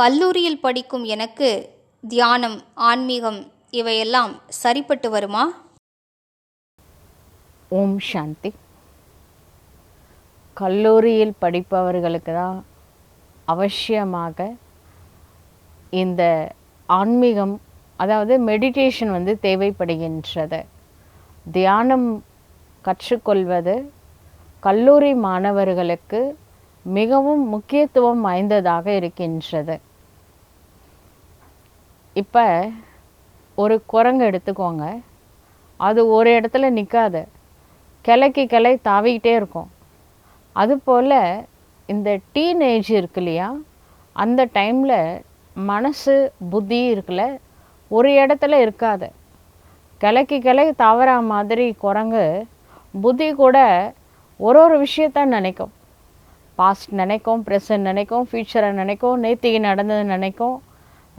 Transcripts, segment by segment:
கல்லூரியில் படிக்கும் எனக்கு தியானம் ஆன்மீகம் இவையெல்லாம் சரிப்பட்டு வருமா? ஓம் சாந்தி. கல்லூரியில் படிப்பவர்களுக்கு தான் அவசியமாக இந்த ஆன்மீகம் அதாவது மெடிடேஷன் வந்து தேவைப்படுகின்றது. தியானம் கற்றுக்கொள்வது கல்லூரி மாணவர்களுக்கு மிகவும் முக்கியத்துவம் வாய்ந்ததாக இருக்கின்றது. இப்போ ஒரு குரங்கு எடுத்துக்கோங்க. அது ஒரு இடத்துல நிற்காது கிளைக்கு கிளை தாவிக்கிட்டே இருக்கும். அதுபோல் இந்த டீனேஜ் இருக்கு இல்லையா? அந்த டைமில் மனசு புத்தி இருக்குல்ல? ஒரு இடத்துல இருக்காது. கிளைக்கு கிளை தவற மாதிரி குரங்கு புத்தி கூட ஒரு ஒரு விஷயத்த நினைக்கும். பாஸ்ட் நினைக்கும் ப்ரெசன்ட் நினைக்கும் ஃப்யூச்சரை நினைக்கும் நேத்திக்கு நடந்தது நினைக்கும்.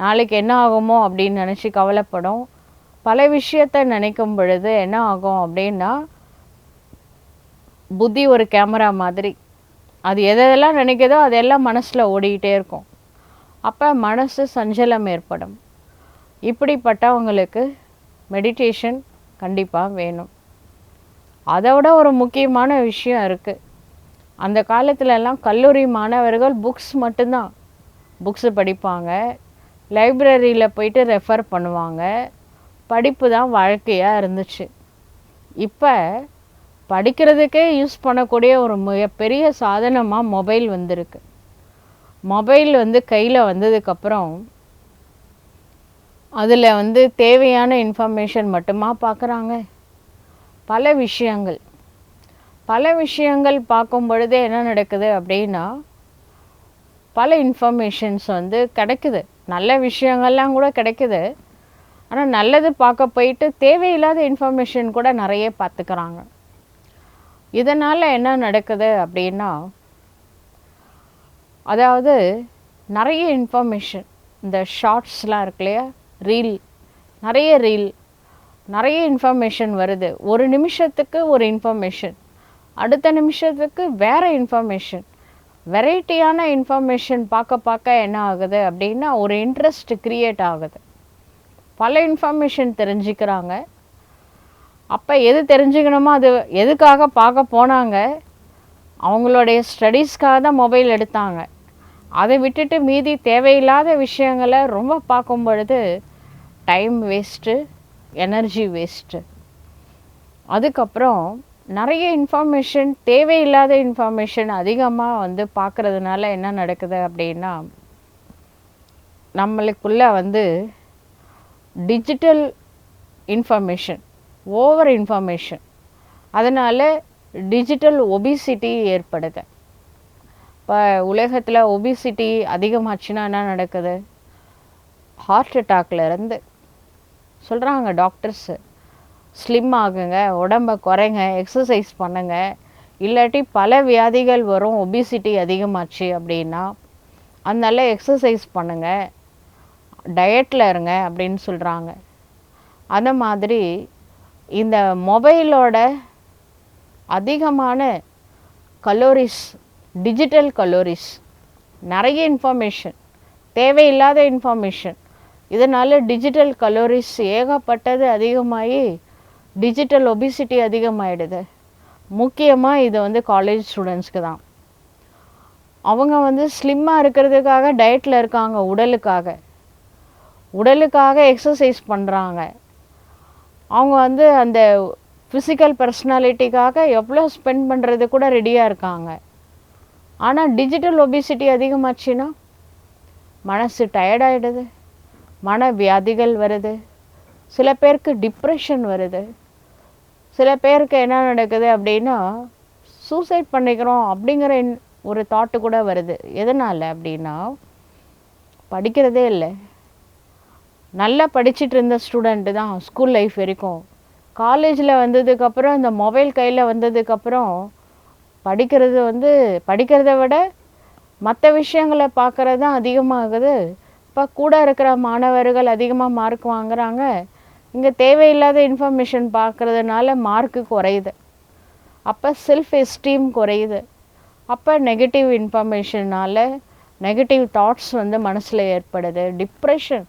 நாளைக்கு என்ன ஆகுமோ அப்படின்னு நினச்சி கவலைப்படும். பல விஷயத்த நினைக்கும் பொழுது என்ன ஆகும் அப்படின்னா புத்தி ஒரு கேமரா மாதிரி. அது எதெல்லாம் நினைக்குதோ அதெல்லாம் மனசில் ஓடிக்கிட்டே இருக்கும். அப்போ மனசு சஞ்சலம் ஏற்படும். இப்படிப்பட்டவங்களுக்கு மெடிடேஷன் கண்டிப்பாக வேணும். அதோட ஒரு முக்கியமான விஷயம் இருக்குது அந்த காலத்துலலாம் கல்லூரி மாணவர்கள் புக்ஸ் மட்டும்தான். புக்ஸு படிப்பாங்க. லைப்ரரியில் போயிட்டு ரெஃபர் பண்ணுவாங்க. படிப்பு தான் வாழ்க்கையாக இருந்துச்சு. இப்போ படிக்கிறதுக்கே யூஸ் பண்ணக்கூடிய ஒரு மிகப்பெரிய சாதனமாக மொபைல் வந்திருக்கு. மொபைல் வந்து கையில் வந்ததுக்கப்புறம் அதில் வந்து தேவையான இன்ஃபர்மேஷன் மட்டுமா பார்க்குறாங்க பல விஷயங்கள். பல விஷயங்கள் பார்க்கும் பொழுதே என்ன நடக்குது அப்படின்னா பல இன்ஃபர்மேஷன்ஸ் வந்து கிடைக்குது. நல்ல விஷயங்கள்லாம் கூட கிடைக்குது. ஆனால் நல்லது பார்க்க போயிட்டு தேவையில்லாத இன்ஃபர்மேஷன் கூட நிறைய பார்த்துக்கிறாங்க. இதனால் என்ன நடக்குது அப்படின்னா அதாவது நிறைய இன்ஃபர்மேஷன் இந்த ஷார்ட்ஸ்லாம் இருக்கு இல்லையா? ரீல் நிறைய ரீல் நிறைய இன்ஃபர்மேஷன் வருது. ஒரு நிமிஷத்துக்கு ஒரு இன்ஃபர்மேஷன் அடுத்த நிமிஷத்துக்கு வேறு இன்ஃபர்மேஷன் வெரைட்டியான இன்ஃபர்மேஷன் பார்க்க பார்க்க என்ன ஆகுது அப்படின்னா ஒரு இன்ட்ரெஸ்ட் க்ரியேட் ஆகுது. பல இன்ஃபர்மேஷன் தெரிஞ்சுக்கிறாங்க. அப்போ எது தெரிஞ்சுக்கணுமோ அது எதுக்காக பார்க்க போனாங்க? அவங்களுடைய ஸ்டடீஸ்க்காக தான் மொபைல் எடுத்தாங்க. அதை விட்டுட்டு மீதி தேவையில்லாத விஷயங்களை ரொம்ப பார்க்கும் பொழுது டைம் வேஸ்ட்டு எனர்ஜி வேஸ்ட்டு. அதுக்கப்புறம் நிறைய இன்ஃபர்மேஷன் தேவையில்லாத இன்ஃபர்மேஷன் அதிகமாக வந்து பார்க்குறதுனால என்ன நடக்குது அப்படின்னா நம்மளுக்குள்ளே வந்து டிஜிட்டல் இன்ஃபர்மேஷன் ஓவர் இன்ஃபர்மேஷன் அதனால் டிஜிட்டல் ஒபிசிட்டி ஏற்படுது. இப்போ உலகத்தில் ஒபிசிட்டி அதிகமாச்சுன்னா என்ன நடக்குது? ஹார்ட் அட்டாக்லேருந்து சொல்கிறாங்க டாக்டர்ஸு ஸ்லிம் ஆகுங்க உடம்பை குறைங்க எக்ஸசைஸ் பண்ணுங்க. இல்லாட்டி பல வியாதிகள் வரும் ஒபிசிட்டி அதிகமாச்சு அப்படின்னா அதனால எக்ஸசைஸ் பண்ணுங்க. டயட்டில் இருங்க அப்படின்னு சொல்கிறாங்க அந்த மாதிரி இந்த மொபைலோட அதிகமான கலோரிஸ் டிஜிட்டல் கலோரிஸ் நிறைய இன்ஃபர்மேஷன் தேவையில்லாத இன்ஃபர்மேஷன் இதனால் டிஜிட்டல் கலோரிஸ் ஏகப்பட்டது அதிகமாகி டிஜிட்டல் ஒபிசிட்டி அதிகமாகிடுது முக்கியமாக இது வந்து காலேஜ் ஸ்டூடெண்ட்ஸ்க்கு தான். அவங்க வந்து ஸ்லிம்மாக இருக்கிறதுக்காக டயட்டில் இருக்காங்க உடலுக்காக. உடலுக்காக எக்ஸசைஸ் பண்ணுறாங்க அவங்க வந்து அந்த ஃபிசிக்கல் பர்சனாலிட்டிக்காக எவ்வளோ ஸ்பெண்ட் பண்ணுறது கூட ரெடியாக இருக்காங்க. ஆனால் டிஜிட்டல் ஒபிசிட்டி அதிகமாச்சுன்னா மனசு டயர்டாயிடுது மன வியாதிகள் வருது. சில பேருக்கு டிப்ரெஷன் வருது. சில பேருக்கு என்ன நடக்குது அப்படின்னா சூசைட் பண்ணிக்கிறோம் அப்படிங்கிற ஒரு தாட்டு கூட வருது. எதனால் அப்படின்னா படிக்கிறதே இல்லை. நல்லா படிச்சுட்டு இருந்த ஸ்டூடெண்ட்டு தான் ஸ்கூல் லைஃப் வரைக்கும். காலேஜில் வந்ததுக்கப்புறம் இந்த மொபைல் கையில் வந்ததுக்கப்புறம் படிக்கிறது வந்து படிக்கிறத விட மற்ற விஷயங்களை பார்க்குறது தான் அதிகமாகுது. இப்போ கூட இருக்கிற மாணவர்கள் அதிகமாக மார்க் வாங்குறாங்க. இங்கே தேவையில்லாத இன்ஃபர்மேஷன் பார்க்கறதுனால மார்க்கு குறையுது. அப்போ செல்ஃப் எஸ்டீம் குறையுது. அப்போ நெகட்டிவ் இன்ஃபர்மேஷனால் நெகட்டிவ் தாட்ஸ் வந்து மனசில் ஏற்படுது. டிப்ரெஷன்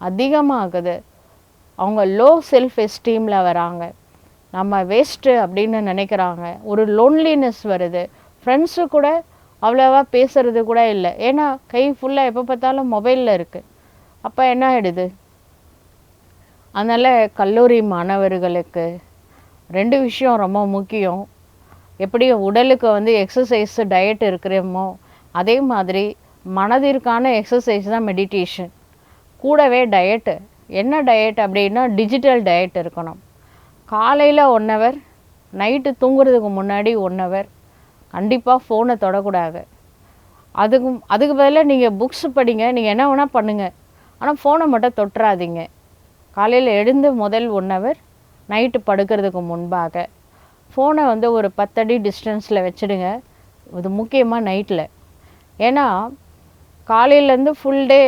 அதிகமாகுது. அவங்க லோ செல்ஃப் எஸ்டீமில் வராங்க. நம்ம வேஸ்ட்டு அப்படின்னு நினைக்கிறாங்க. ஒரு லோன்லினஸ் வருது. ஃப்ரெண்ட்ஸு கூட அவ்வளோவா பேசுறது கூட இல்லை. ஏன்னா கை ஃபுல்லாக எப்போ பார்த்தாலும் மொபைலில் இருக்குது அப்போ என்ன ஆகிடுது அதனால் கல்லூரி மாணவர்களுக்கு ரெண்டு விஷயம் ரொம்ப முக்கியம். எப்படி உடலுக்கு வந்து எக்ஸசைஸ் டயட் இருக்கிறோமோ அதே மாதிரி மனதிற்கான எக்ஸசைஸ் தான் மெடிடேஷன் கூடவே டயட்டு என்ன டயட் அப்படின்னா டிஜிட்டல் டயட் இருக்கணும். காலையில் ஒன் ஹவர் நைட்டு தூங்குறதுக்கு முன்னாடி ஒன் ஹவர் கண்டிப்பாக ஃபோனை தொடக்கூடாது. அதுக்கும் அதுக்கு பதிலாக நீங்கள் புக்ஸ் படிங்க நீங்கள் என்ன வேணால் பண்ணுங்கள் ஆனால் ஃபோனை மட்டும் தொட்டுறாதீங்க. காலையில் எழுந்து முதல் ஒன் ஹவர் நைட்டு படுக்கிறதுக்கு முன்பாக ஃபோனை வந்து ஒரு பத்தடி டிஸ்டன்ஸில் வச்சுடுங்க. இது முக்கியமாக நைட்டில் ஏன்னா காலையிலேருந்து ஃபுல் டே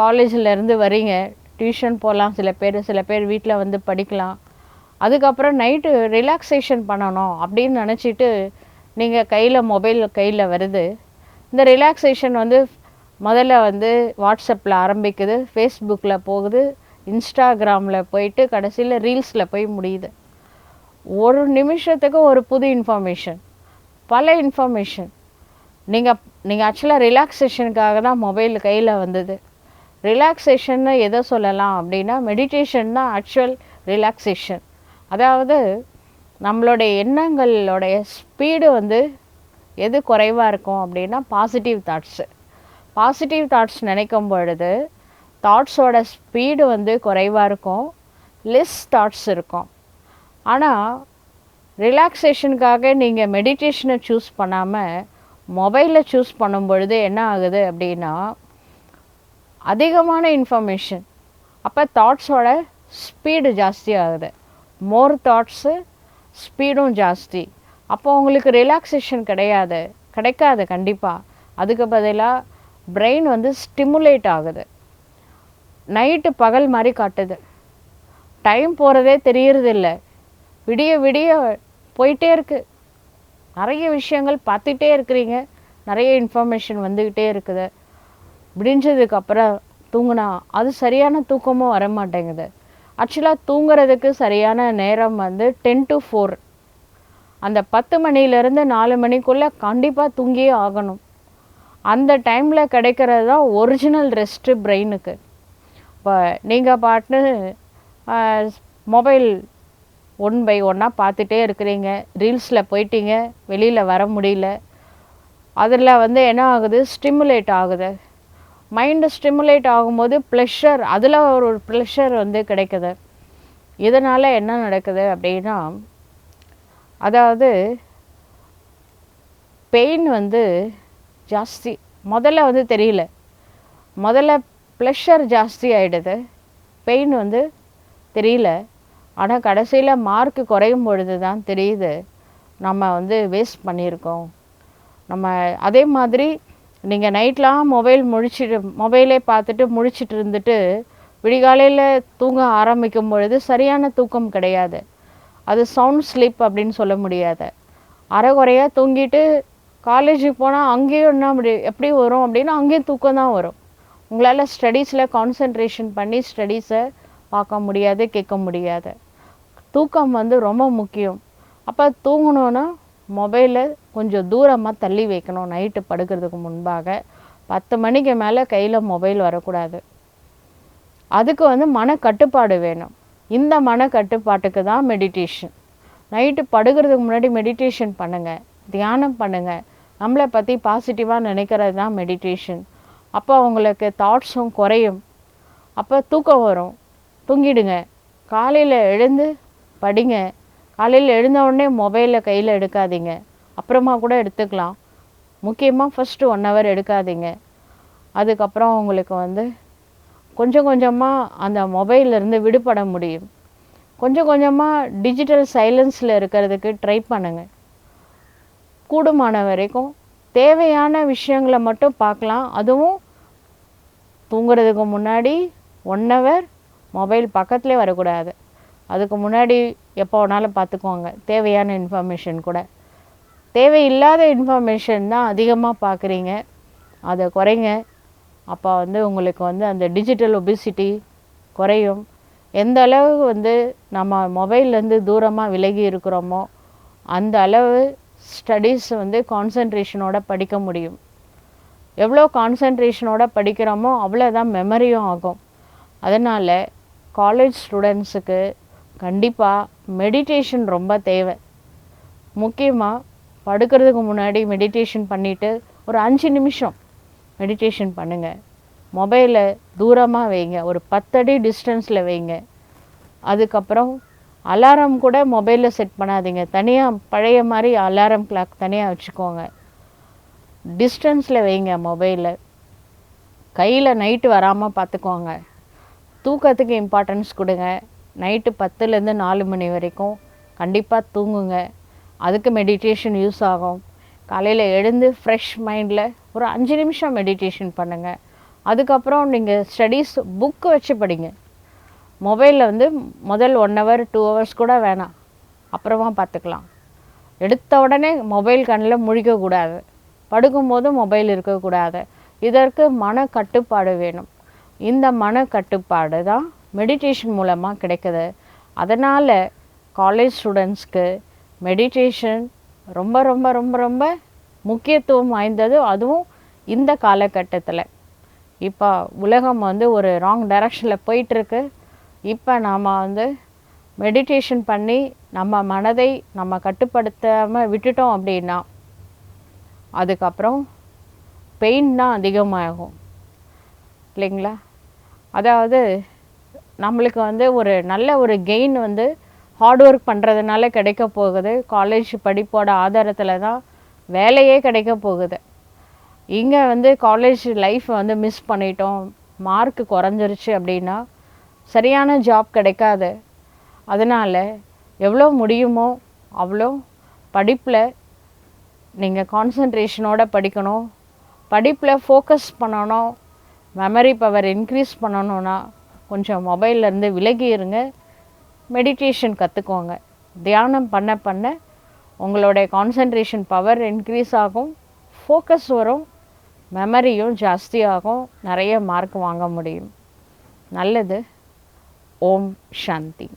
காலேஜிலேருந்து வரீங்க டியூஷன் போகலாம் சில பேர் சில பேர் வீட்டில் வந்து படிக்கலாம். அதுக்கப்புறம் நைட்டு ரிலாக்ஸேஷன் பண்ணணும் அப்படின்னு நினச்சிட்டு நீங்கள் கையில் மொபைல் கையில் வருது. இந்த ரிலாக்ஸேஷன் வந்து முதல்ல வந்து வாட்ஸ்அப்பில் ஆரம்பிக்குது ஃபேஸ்புக்கில் போகுது. இன்ஸ்டாகிராமில் போயிட்டு கடைசியில் ரீல்ஸில் போய் முடியுது. ஒரு நிமிஷத்துக்கு ஒரு புது இன்ஃபர்மேஷன் பல இன்ஃபர்மேஷன் நீங்கள் நீங்கள் ஆக்சுவலாக ரிலாக்ஸேஷனுக்காக தான் மொபைல் கையில் வந்தது. ரிலாக்ஸேஷன்னு எதை சொல்லலாம் அப்படின்னா மெடிடேஷன் தான் ஆக்சுவல் ரிலாக்ஸேஷன் அதாவது நம்மளுடைய எண்ணங்களோடைய ஸ்பீடு வந்து எது குறைவாக இருக்கும் அப்படின்னா பாசிட்டிவ் தாட்ஸு பாசிட்டிவ் தாட்ஸ் நினைக்கும் பொழுது தாட்ஸோட ஸ்பீடு வந்து குறைவாக இருக்கும். லெஸ் தாட்ஸ் இருக்கும். ஆனால் ரிலாக்ஸேஷனுக்காக நீங்கள் மெடிடேஷனை சூஸ் பண்ணாமல் மொபைலில் சூஸ் பண்ணும் பொழுது என்ன ஆகுது அப்படின்னா அதிகமான இன்ஃபர்மேஷன் அப்போ தாட்ஸோட ஸ்பீடு ஜாஸ்தி ஆகுது. மோர் தாட்ஸு ஸ்பீடும் ஜாஸ்தி. அப்போ உங்களுக்கு ரிலாக்ஸேஷன் கிடையாது. கிடைக்காது கண்டிப்பாக அதுக்கு பதிலாக பிரெயின் வந்து ஸ்டிமுலேட் ஆகுது. நைட்டு பகல் மாதிரி காட்டுது. டைம் போகிறதே தெரியறதில்ல. விடிய விடிய போயிட்டே இருக்குது நிறைய விஷயங்கள் பார்த்துட்டே இருக்கிறீங்க. நிறைய இன்ஃபர்மேஷன் வந்துக்கிட்டே இருக்குது. விடிஞ்சதுக்கு அப்புறம் தூங்கினா அது சரியான தூக்கமும் வர மாட்டேங்குது ஆக்சுவலாக தூங்குறதுக்கு சரியான நேரம் வந்து டென் டு ஃபோர் அந்த பத்து மணிலேருந்து நாலு மணிக்குள்ளே கண்டிப்பாக தூங்கியே ஆகணும். அந்த டைமில் கிடைக்கிறது தான் ஒரிஜினல் ரெஸ்ட்டு பிரெயினுக்கு இப்போ நீங்கள் பாட்டுன்னு மொபைல் ஒன் பை ஒன்னாக பார்த்துட்டே இருக்கிறீங்க. ரீல்ஸில் போயிட்டீங்க. வெளியில் வர முடியல. அதில் வந்து என்ன ஆகுது? ஸ்டிமுலேட் ஆகுது. மைண்டு ஸ்டிமுலேட் ஆகும்போது ப்ளெஷர் அதில் ஒரு ப்ளெஷர் வந்து கிடைக்குது. இதனால் என்ன நடக்குது அப்படின்னா அதாவது பெயின் வந்து ஜாஸ்தி. முதல்ல வந்து தெரியல. முதல்ல ப்ளெஷர் ஜாஸ்தி ஆகிடுது பெயின் வந்து தெரியல. ஆனால் கடைசியில் மார்க் குறையும் பொழுது தான் தெரியுது. நம்ம வந்து வேஸ்ட் பண்ணியிருக்கோம். நம்ம அதே மாதிரி நீங்கள் நைட்லாம் மொபைல் முழிச்சிட்டு மொபைலே பார்த்துட்டு முழிச்சிட்டு இருந்துட்டு விடிகாலையில் தூங்க ஆரம்பிக்கும் பொழுது சரியான தூக்கம் கிடையாது. அது சவுண்ட் ஸ்லீப் அப்படின்னு சொல்ல முடியாது. அரைகுறையாக தூங்கிட்டு காலேஜுக்கு போனால் அங்கேயும் என்ன அப்படி எப்படி வரும் அப்படின்னா அங்கேயும் தூக்கம் தான் வரும். உங்களால் ஸ்டடீஸில் கான்சென்ட்ரேஷன் பண்ணி ஸ்டடீஸை பார்க்க முடியாது கேட்க முடியாது. தூக்கம் வந்து ரொம்ப முக்கியம். அப்போ தூங்கணுன்னா மொபைலை கொஞ்சம் தூரமாக தள்ளி வைக்கணும் நைட்டு படுக்கிறதுக்கு முன்பாக. பத்து மணிக்கு மேலே கையில் மொபைல் வரக்கூடாது. அதுக்கு வந்து மன கட்டுப்பாடு வேணும். இந்த மன கட்டுப்பாட்டுக்கு தான் மெடிடேஷன் நைட்டு படுக்கிறதுக்கு முன்னாடி மெடிடேஷன் பண்ணுங்கள் தியானம் பண்ணுங்கள் நம்மளை பற்றி பாசிட்டிவாக நினைக்கிறது தான் மெடிடேஷன் அப்போ அவங்களுக்கு தாட்ஸும் குறையும். அப்போ தூக்கம் வரும். தூங்கிடுங்க. காலையில் எழுந்து படிங்க. காலையில் எழுந்த உடனே மொபைலை கையில் எடுக்காதீங்க. அப்புறமா கூட எடுத்துக்கலாம். முக்கியமாக ஃபஸ்ட்டு ஒன் ஹவர் எடுக்காதீங்க. அதுக்கப்புறம் உங்களுக்கு வந்து கொஞ்சம் கொஞ்சமாக அந்த மொபைல்லேருந்து விடுபட முடியும். கொஞ்சம் கொஞ்சமாக டிஜிட்டல் சைலன்ஸில் இருக்கிறதுக்கு ட்ரை பண்ணுங்கள் கூடுமான வரைக்கும் தேவையான விஷயங்களை மட்டும் பார்க்கலாம். அதுவும் தூங்குறதுக்கு முன்னாடி ஒன் ஹவர் மொபைல் பக்கத்துலேயே வரக்கூடாது. அதுக்கு முன்னாடி எப்போ வேணாலும் பார்த்துக்குவாங்க தேவையான இன்ஃபர்மேஷன் கூட. தேவையில்லாத இன்ஃபர்மேஷன் தான் அதிகமாக பார்க்குறீங்க. அதை குறைங்க. அப்போ வந்து உங்களுக்கு வந்து அந்த டிஜிட்டல் ஒபிசிட்டி குறையும். எந்த அளவு வந்து நம்ம மொபைல்லேருந்து தூரமாக விலகி இருக்கிறோமோ அந்த அளவு ஸ்டடீஸ் வந்து கான்சன்ட்ரேஷனோட படிக்க முடியும். எவ்வளோ கான்சன்ட்ரேஷனோட படிக்கிறோமோ அவ்வளோதான் மெமரியும் ஆகும். அதனால் காலேஜ் ஸ்டூடெண்ட்ஸுக்கு கண்டிப்பாக மெடிடேஷன் ரொம்ப தேவை. முக்கியமாக படுக்கிறதுக்கு முன்னாடி மெடிடேஷன் பண்ணிவிட்டு ஒரு அஞ்சு நிமிஷம் மெடிடேஷன் பண்ணுங்கள் மொபைலை தூரமாக வைங்க. ஒரு பத்தடி டிஸ்டன்ஸில் வைங்க. அதுக்கப்புறம் அலாரம் கூட மொபைலில் செட் பண்ணாதீங்க. தனியாக பழைய மாதிரி அலாரம் கிளாக் தனியாக வச்சுக்கோங்க. டிஸ்டன்ஸில் வைங்க மொபைலு கையில் நைட்டு வராமல் பார்த்துக்கோங்க தூக்கத்துக்கு இம்பார்ட்டன்ஸ் கொடுங்க. நைட்டு பத்துலேருந்து நாலு மணி வரைக்கும் கண்டிப்பாக தூங்குங்க. அதுக்கு மெடிடேஷன் யூஸ் ஆகும். காலையில் எழுந்து ஃப்ரெஷ் மைண்டில் ஒரு அஞ்சு நிமிஷம் மெடிடேஷன் பண்ணுங்கள் அதுக்கப்புறம் நீங்கள் ஸ்டடீஸ் புக்கு வச்சு படிங்க. மொபைலில் வந்து முதல் ஒன் ஹவர் டூ ஹவர்ஸ் கூட வேணாம். அப்புறமா பார்த்துக்கலாம் எடுத்த உடனே மொபைல் கண்ணில் முழிக்கக்கூடாது. படுக்கும்போது மொபைல் இருக்கக்கூடாது. இதற்கு மன கட்டுப்பாடு வேணும். இந்த மன கட்டுப்பாடு தான் மெடிடேஷன் மூலமாக கிடைக்குது. அதனால் காலேஜ் ஸ்டூடெண்ட்ஸ்க்கு மெடிடேஷன் ரொம்ப ரொம்ப ரொம்ப ரொம்ப முக்கியத்துவம் வாய்ந்தது. அதுவும் இந்த காலகட்டத்தில். இப்போ உலகம் வந்து ஒரு ராங் டைரக்ஷனில் போயிட்டுருக்கு. இப்போ நாம் வந்து மெடிடேஷன் பண்ணி நம்ம மனதை நம்ம கட்டுப்படுத்தாமல் விட்டுட்டோம் அப்படின்னா அதுக்கப்புறம் பெயின் தான் அதிகமாகும். இல்லைங்களா? அதாவது நம்மளுக்கு வந்து ஒரு நல்ல ஒரு கெயின் வந்து ஹார்ட் ஒர்க் பண்ணுறதுனால கிடைக்க போகுது. காலேஜ் படிப்போட ஆதாரத்தில் தான் வேலையே கிடைக்க போகுது. இங்கே வந்து காலேஜ் லைஃப்பை வந்து மிஸ் பண்ணிட்டோம். மார்க் குறைஞ்சிருச்சு அப்படின்னா சரியான ஜாப் கிடைக்காது. அதனால் எவ்வளோ முடியுமோ அவ்வளோ படிப்பில் நீங்கள் கான்சன்ட்ரேஷனோட படிக்கணும். படிப்பில் ஃபோக்கஸ் பண்ணணும். மெமரி பவர் இன்க்ரீஸ் பண்ணணும்னா கொஞ்சம் மொபைல்லேருந்து விலகி இருங்க. மெடிடேஷன் கற்றுக்கோங்க தியானம் பண்ண பண்ண உங்களுடைய கான்சன்ட்ரேஷன் பவர் இன்க்ரீஸ் ஆகும். ஃபோக்கஸ் வரும். மெமரியும் ஜாஸ்தியாகும் நிறைய மார்க் வாங்க முடியும். நல்லது. ஓம் சாந்தி.